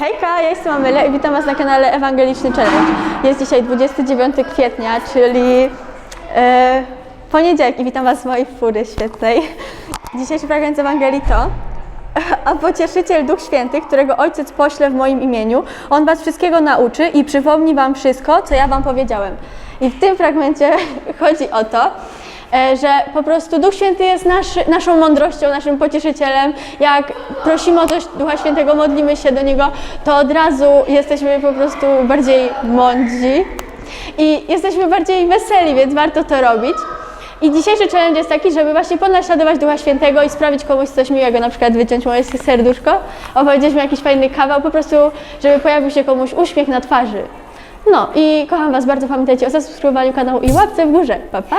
Hejka, ja jestem Amelia i witam Was na kanale Ewangeliczny Challenge. Jest dzisiaj 29 kwietnia, czyli e, poniedziałek i witam Was z mojej fury świetnej. Dzisiejszy fragment z Ewangelii to a pocieszyciel Duch Święty, którego Ojciec pośle w moim imieniu, On Was wszystkiego nauczy i przypomni Wam wszystko, co ja Wam powiedziałem. I w tym fragmencie chodzi o to, że po prostu Duch Święty jest nasz, naszą mądrością, naszym pocieszycielem. Jak prosimy o coś Ducha Świętego, modlimy się do Niego, to od razu jesteśmy po prostu bardziej mądrzy i jesteśmy bardziej weseli, więc warto to robić. I dzisiejszy challenge jest taki, żeby właśnie ponaśladować Ducha Świętego i sprawić komuś coś miłego, na przykład wyciąć moje serduszko, opowiedzieć mu jakiś fajny kawał, po prostu, żeby pojawił się komuś uśmiech na twarzy. No i kocham Was bardzo, pamiętajcie o zasubskrybowaniu kanału i łapce w górze. Pa, pa!